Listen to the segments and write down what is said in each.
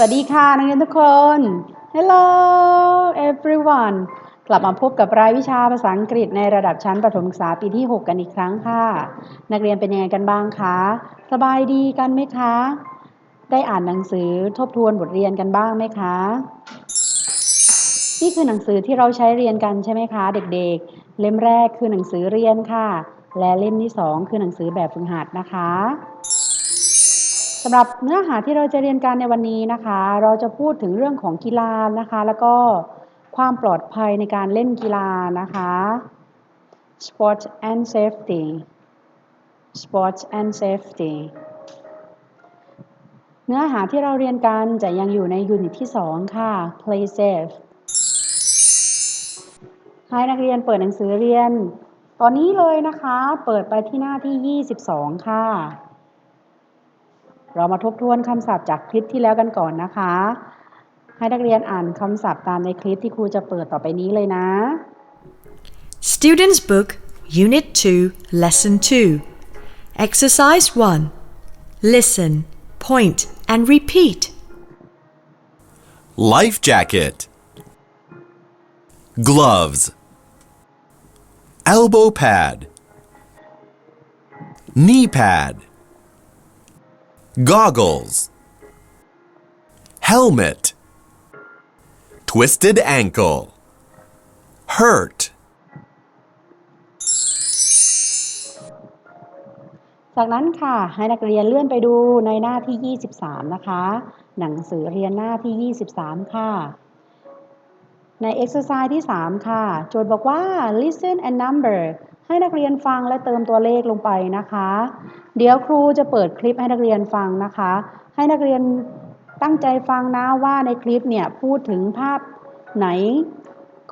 วัสดีค่ะนักเรียนทุกคน Hello everyone กลับมาพบกับรายวิชาภาษาอังกฤษในระดับชั้นประถมศึกษาปีที่ 6 กันอีกครั้งค่ะ นักเรียนเป็นยังไงกันบ้างคะ สบายดีกันไหมคะ ได้อ่านหนังสือทบทวนบทเรียนกันบ้างไหมคะ นี่คือหนังสือที่เราใช้เรียนกันใช่ไหมคะ เด็กๆ เล่มแรกคือหนังสือเรียนค่ะ และเล่มที่ 2 คือหนังสือแบบฝึกหัดนะคะ สำหรับเนื้อหาที่เราจะเรียนกันในวันนี้นะคะ เราจะพูดถึงเรื่องของกีฬานะคะ แล้วก็ความปลอดภัยในการเล่นกีฬานะคะ sport and safety sport and safety เนื้อหาที่เราเรียนกันจะยังอยู่ในยูนิตที่ 2 ค่ะ play safe ให้นักเรียนเปิดหนังสือเรียน ตอนนี้เลยนะคะ เปิดไปที่หน้าที่ 22 ค่ะ เรามาทบทวนคำศัพท์จากคลิปที่แล้วกันก่อนนะคะ ให้นักเรียนอ่านคำศัพท์ตามในคลิปที่ครูจะเปิดต่อไปนี้เลยนะ Students' Book, Unit 2, Lesson 2. Exercise 1. Listen, point, and repeat. Life jacket. Gloves. Elbow pad. Knee pad. Goggles. Helmet. Twisted ankle. Hurt. จากนั้นค่ะ ให้นักเรียนเลื่อนไปดูในหน้าที่ 23 นะคะ หนังสือเรียนหน้าที่ 23 ค่ะ ใน exercise ที่ 3 ค่ะ โจทย์บอกว่า listen and number ให้นักเรียนฟังและเติมตัวเลขลงไปนะคะ เดี๋ยวครูจะเปิดคลิปให้นักเรียนฟังนะคะ ให้นักเรียนตั้งใจฟังนะว่าในคลิปเนี่ยพูดถึงภาพไหน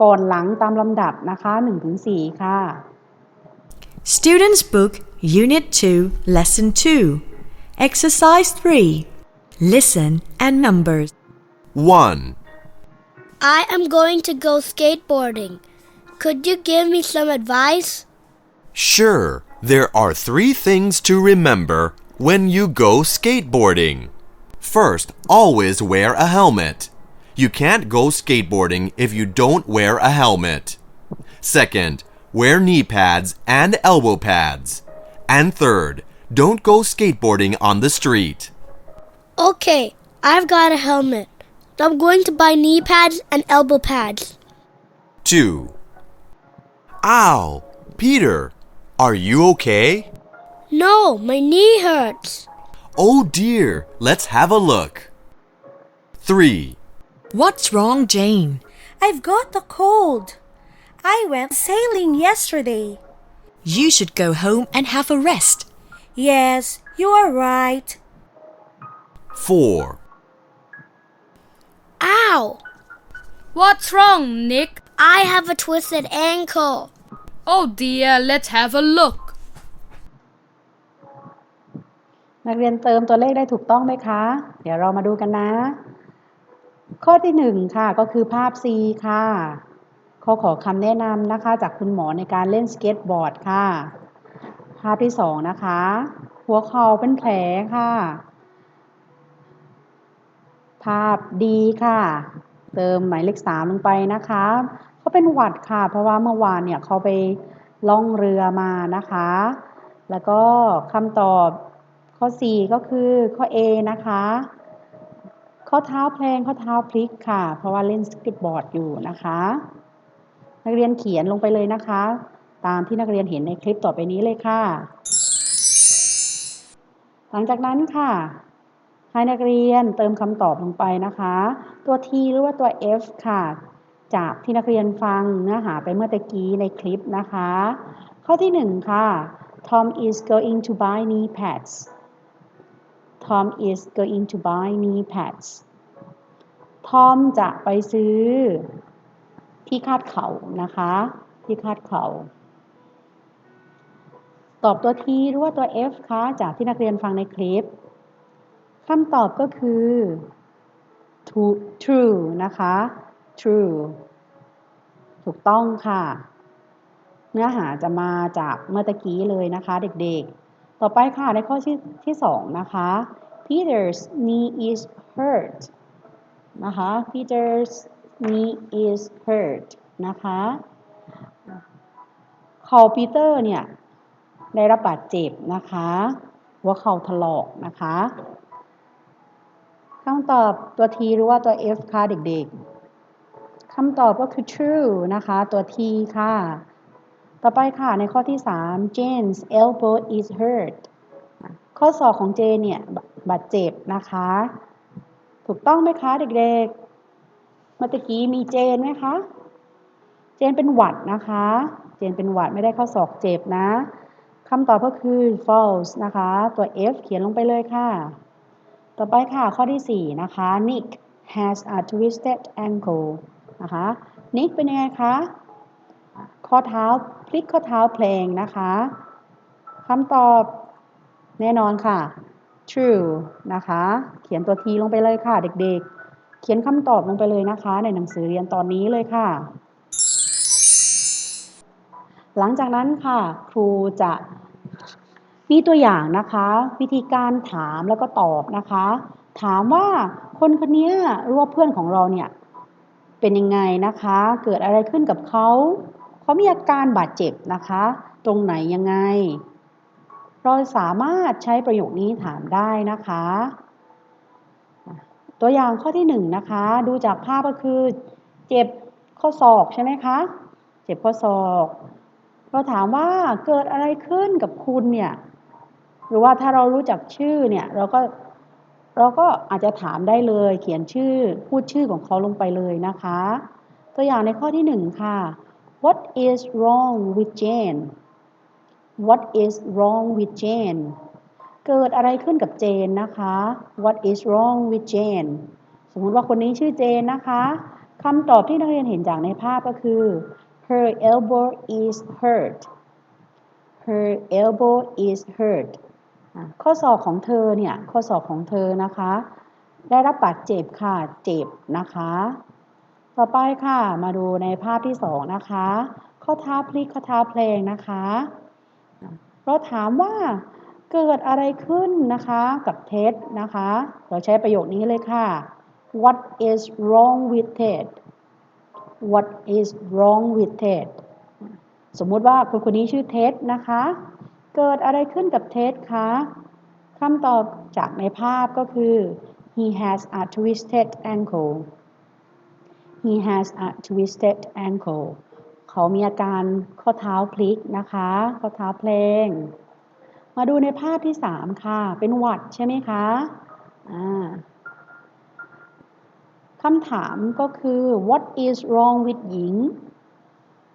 ก่อนหลังตามลำดับนะคะ 1-4 ค่ะ Students' Book, Unit 2, Lesson 2. Exercise 3. Listen and numbers. 1. I am going to go skateboarding. Could you give me some advice? Sure, there are three things to remember when you go skateboarding. First, always wear a helmet. You can't go skateboarding if you don't wear a helmet. Second, wear knee pads and elbow pads. And third, don't go skateboarding on the street. Okay, I've got a helmet. I'm going to buy knee pads and elbow pads. 2. Ow! Peter, are you okay? No, my knee hurts. Oh dear, let's have a look. 3. What's wrong, Jane? I've got a cold. I went sailing yesterday. You should go home and have a rest. Yes, you are right. 4. Ow! What's wrong, Nick? I have a twisted ankle. Oh dear, let's have a look. นักเรียนเติมตัวเลขได้ถูกต้องไหมคะ เดี๋ยวเรามาดูกันนะ ข้อที่หนึ่งค่ะก็คือภาพ C ค่ะเขาขอคำแนะนำนะคะ จากคุณหมอในการเล่นสเก็ตบอร์ดค่ะ ภาพที่สองนะคะ หัวเข่าเป็นแผลค่ะ ภาพ D ค่ะ เติมหมายเลขสามลงไปนะคะ เขาเป็นหวัดค่ะ เพราะว่าเมื่อวานเนี่ยเขาไปล่องเรือมานะคะ แล้วก็คำตอบข้อ 4 ก็คือข้อ A นะคะ ข้อเท้าแพลงข้อเท้าพลิกค่ะ เพราะว่าเล่นสเก็ตบอร์ดอยู่นะคะ นักเรียนเขียนลงไปเลยนะคะ ตามที่นักเรียนเห็นในคลิปต่อไปนี้เลยค่ะ หลังจากนั้นค่ะให้นักเรียนเติมคำตอบลงไปนะคะ ตัว T หรือว่าตัว F ค่ะ จากที่นักเรียนฟังเนื้อหาไปเมื่อตะกี้ในคลิปนะคะ ข้อที่ 1 ค่ะ Tom is going to buy knee pads Tom is going to buy knee pads Tom จะไปซื้อที่คาดเข่านะคะ ที่คาดเข่าตอบตัว T หรือว่าตัว F คะจากที่นักเรียนฟังในคลิปคำตอบก็คือ true นะคะ true ถูกต้องค่ะ เนื้อหาจะมาจากเมื่อตะกี้เลยนะคะเด็กๆ ต่อไปค่ะในข้อที่ที่สองนะคะ Peter's knee is hurt นะคะ Peter's knee is hurt นะคะเข่าปีเตอร์เนี่ยได้รับบาดเจ็บนะคะหัวเข่าถลอกนะคะคำตอบตัว T หรือว่าตัว F ค่ะเด็กๆ คำตอบก็คือ true นะคะ ตัว T ค่ะ ต่อไปค่ะในข้อที่ 3 Jane's elbow is hurt ข้อศอกของเจนเนี่ยบาดเจ็บนะคะ ถูกต้องไหมคะเด็กๆ เมื่อตะกี้มีเจนไหมคะ เจนเป็นหวัดนะคะ เจนเป็นหวัดไม่ได้ข้อศอกเจ็บนะคำตอบก็คือ false นะคะ ตัว F เขียนลงไปเลยค่ะ ต่อไปค่ะข้อที่ 4 นะคะ Nick has a twisted ankle นะคะ Nick เป็นยังไงคะ ข้อเท้าพลิกข้อเท้าเพลงนะคะคำตอบแน่นอนค่ะ true นะคะ เขียนตัว T ลงไปเลยค่ะ เด็กๆ เขียนคำตอบลงไปเลยนะคะ ในหนังสือเรียนตอนนี้เลยค่ะ หลังจากนั้นค่ะ ครูจะมีตัวอย่างนะคะ วิธีการถามแล้วก็ตอบนะคะ ถามว่าคนคนนี้หรือว่าเพื่อนของเราเนี่ย เป็นยังไงนะคะ เกิดอะไรขึ้นกับเขาเขามีอาการบาดเจ็บนะคะ ตรงไหนยังไง เราสามารถใช้ประโยคนี้ถามได้นะคะ ตัวอย่างข้อที่หนึ่งนะคะ ดูจากภาพก็คือ เจ็บข้อศอกใช่ไหมคะ เจ็บข้อศอก เราถามว่าเกิดอะไรขึ้นกับคุณเนี่ย หรือว่าถ้าเรารู้จักชื่อเนี่ยเราก็ เราก็อาจจะถามได้เลย เขียนชื่อพูดชื่อของเขาลงไปเลยนะคะ ตัวอย่างในข้อที่หนึ่งค่ะ What is wrong with Jane What is wrong with Jane เกิดอะไรขึ้นกับเจนนะคะ What is wrong with Jane สมมติว่าคนนี้ชื่อเจนนะคะคำตอบที่นักเรียนเห็นจากในภาพก็คือ her elbow is hurt her elbow is hurt ข้อศอกของเธอเนี่ยข้อศอกของเธอนะคะ ได้รับบาดเจ็บค่ะเจ็บนะคะ ต่อไปค่ะมาดูในภาพที่สองนะคะ ข้อเท้าพลิกข้อเท้าเพลงนะคะ เราถามว่าเกิดอะไรขึ้นนะคะกับเท็ดนะคะ เราใช้ประโยคนี้เลยค่ะ What is wrong with Ted What is wrong with Ted สมมุติว่าคนคนนี้ชื่อเท็ดนะคะ เกิดอะไรขึ้นกับเท็ดคะคำตอบจากในภาพก็คือ he has a twisted ankle he has a twisted ankle เขามีอาการข้อเท้าพลิกนะคะ ข้อเท้าเพลง มาดูในภาพที่ 3 ค่ะ เป็นหวัดใช่ไหมคะคำถามก็คือ what is wrong with หญิง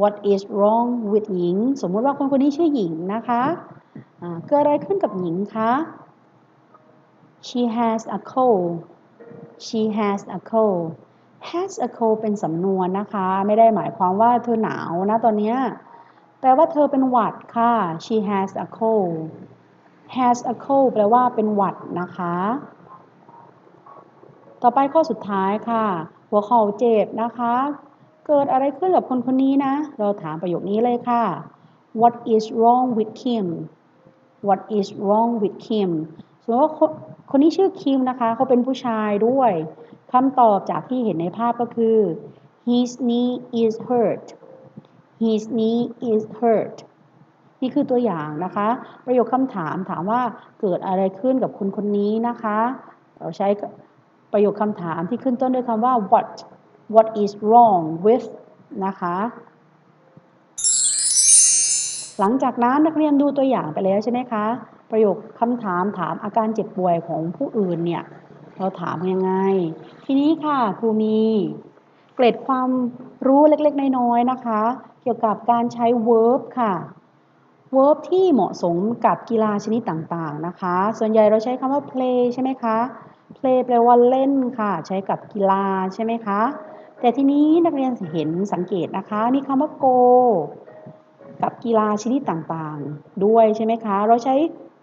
what is wrong with หญิง สมมุติว่าคนคนนี้ชื่อหญิงนะคะเกิดอะไรขึ้นกับหญิงคะ she has a cold she has a cold has a cold เป็นสำนวนนะคะ ไม่ได้หมายความว่าเธอหนาวนะตอนนี้แปลว่าเธอเป็นหวัดค่ะ she has a cold has a cold แปลว่าเป็นหวัดนะคะ ต่อไปข้อสุดท้ายค่ะ หัวเข่าเจ็บนะคะ เกิดอะไรขึ้นกับคนคนนี้นะ เราถามประโยคนี้เลยค่ะ What is wrong with Kim What is wrong with Kim สมมติว่าคนคนนี้ชื่อคิมนะคะเขาเป็นผู้ชายด้วยคำตอบจากที่เห็นในภาพก็คือ his knee is hurt his knee is hurt นี่คือตัวอย่างนะคะ ประโยคคำถามถามว่าเกิดอะไรขึ้นกับคนคนนี้นะคะ เราใช้ประโยคคำถามที่ขึ้นต้นด้วยคำว่า what what is wrong with นะคะ หลังจากนั้นนักเรียนดูตัวอย่างไปแล้วใช่ไหมคะ ประโยคคำถามถามอาการเจ็บป่วยของผู้อื่นเนี่ย เราถามยังไง ทีนี้ค่ะครูมีเกร็ดความรู้เล็กๆ น้อยๆนะคะ เกี่ยวกับการใช้ verb ค่ะ verb ที่เหมาะสมกับกีฬาชนิดต่างๆนะคะ ส่วนใหญ่เราใช้คำว่า play ใช่ไหมคะ play แปลว่าเล่นค่ะ ใช้กับกีฬาใช่ไหมคะ แต่ทีนี้นักเรียนเห็นสังเกตนะคะมีคำว่า go กับกีฬาชนิดต่างๆ ด้วยใช่ไหมคะ เราใช้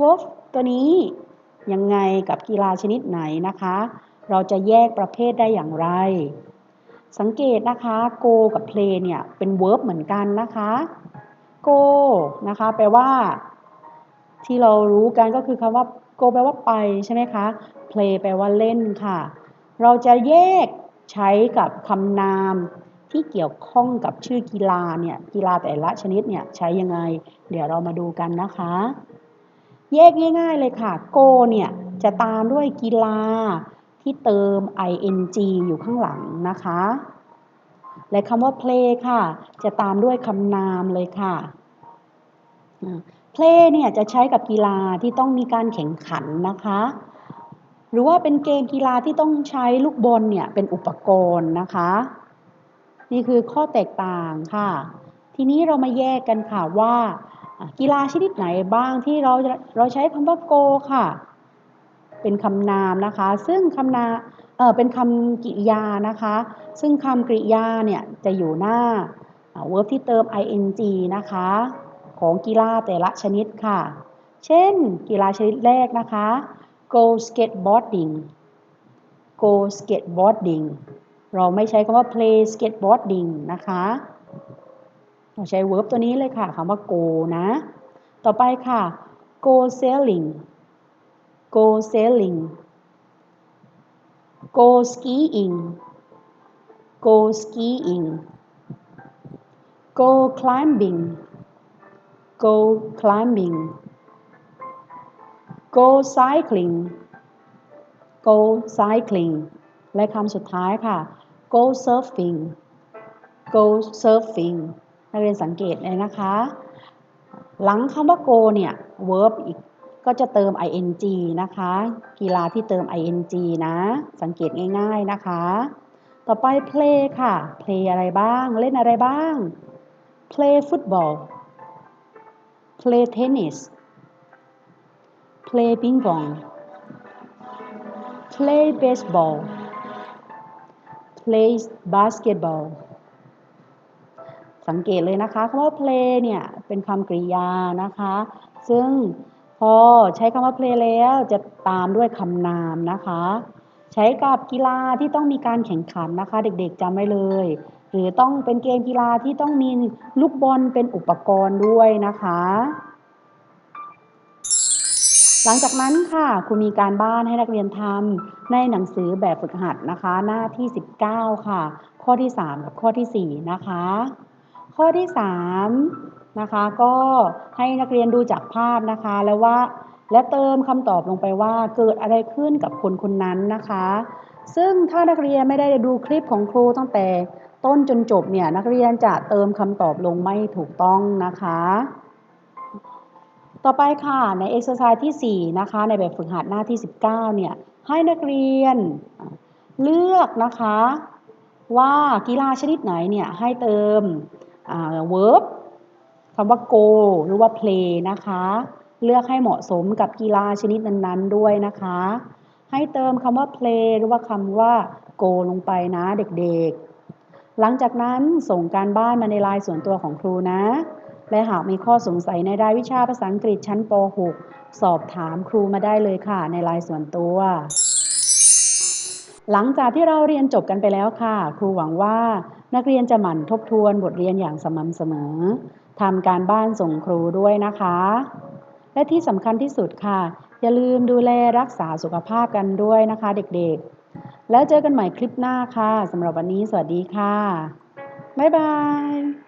verb ตัวนี้ยังไงกับกีฬาชนิดไหนนะคะ เราจะแยกประเภทได้อย่างไร สังเกตนะคะ go กับ play เนี่ยเป็น verb เหมือนกันนะคะ go นะคะแปลว่า ที่เรารู้กันก็คือคำว่า go แปลว่าไปใช่ไหมคะ play แปลว่าเล่นค่ะ เราจะแยก ใช้กับคำนามที่เกี่ยวข้องกับชื่อกีฬาเนี่ยกีฬาแต่ละชนิดเนี่ยใช้ยังไง เดี๋ยวเรามาดูกันนะคะ แยกง่าย ๆเลยค่ะ go เนี่ยจะตามด้วยกีฬาที่เติม ing อยู่ข้างหลังนะคะ และคำว่า play ค่ะ จะตามด้วยคำนามเลยค่ะ play เนี่ยจะใช้กับกีฬาที่ต้องมีการแข่งขันนะคะ รือว่าเป็นเกมกีฬาที่ต้องใช้ลูกบอลเนี่ยเป็นอุปกรณ์นะคะ นี่คือข้อแตกต่างค่ะ ทีนี้เรามาแยกกันค่ะว่า กีฬาชนิดไหนบ้างที่เราเราใช้คำว่า go ค่ะ เป็นคำนามนะคะ ซึ่งคำนาเออเป็นคำกริยานะคะ ซึ่งคำกริยาเนี่ยจะอยู่หน้าอ่า verb ที่เติม ing นะคะ ของกีฬาแต่ละชนิดค่ะ เช่น กีฬาชนิดแรกนะคะ go skateboarding go skateboarding เราไม่ใช้คำว่า play skateboarding นะคะ เราใช้ verb ตัวนี้เลยค่ะคำว่า go นะ ต่อไปค่ะ go sailing go sailing go skiing go skiing go climbing go climbing go cycling go cycling และคำสุดท้ายค่ะ go surfing go surfing นักเรียนสังเกตเลยนะคะ หลังคำว่า go เนี่ย verb อีกก็จะเติม ing นะคะ กีฬาที่เติม ing นะ สังเกตง่ายๆนะคะ ต่อไป play ค่ะ play อะไรบ้าง เล่นอะไรบ้าง play football play tennis play ping pong play baseball play basketball สังเกตเลยนะคะคำว่า play เนี่ยเป็นคำกริยานะคะ ซึ่งพอใช้คำว่า play แล้วจะตามด้วยคำนามนะคะ ใช้กับกีฬาที่ต้องมีการแข่งขันนะคะ เด็กๆจำไว้เลย หรือต้องเป็นเกมกีฬาที่ต้องมีลูกบอลเป็นอุปกรณ์ด้วยนะคะ หลังจากนั้นค่ะคุณมีการบ้านให้นักเรียนทำในหนังสือแบบฝึกหัดนะคะ หน้าที่ 19 ค่ะ ข้อที่ 3 กับข้อทีสี่ 4 นะคะ ข้อที่ 3 นะคะ ก็ให้นักเรียนดูจากภาพนะคะ แล้วว่าและเติมคำตอบลงไปว่าเกิดอะไรขึ้นกับคนคนนั้นนะคะ ซึ่งถ้านักเรียนไม่ได้ดูคลิปของครูตั้งแต่ต้นจนจบเนี่ยนักเรียนจะเติมคำตอบลงไม่ถูกต้องนะคะ ต่อไปค่ะใน exercise ที่ 4 นะคะ ในแบบฝึกหัดหน้าที่ 19 เนี่ย ให้นักเรียนเลือกนะคะ ว่ากีฬาชนิดไหนเนี่ย ให้เติม verb คำว่า go หรือว่า play นะคะ เลือกให้เหมาะสมกับกีฬาชนิดนั้นๆ ด้วยนะคะ ให้เติมคำว่า play หรือว่าคำว่า go ลงไปนะเด็กๆ หลังจากนั้นส่งการบ้านมาในไลน์ส่วนตัวของครูนะ และหากมีข้อสงสัยในรายวิชาภาษาอังกฤษชั้นป .6 สอบถามครูมาได้เลยค่ะ ในไลน์ส่วนตัว หลังจากที่เราเรียนจบกันไปแล้วค่ะ ครูหวังว่านักเรียนจะหมั่นทบทวนบทเรียนอย่างสม่ำเสมอทำการบ้านส่งครูด้วยนะคะ และที่สำคัญที่สุดค่ะ อย่าลืมดูแลรักษาสุขภาพกันด้วยนะคะเด็กๆ แล้วเจอกันใหม่คลิปหน้าค่ะสำหรับวันนี้สวัสดีค่ะ บ๊ายบาย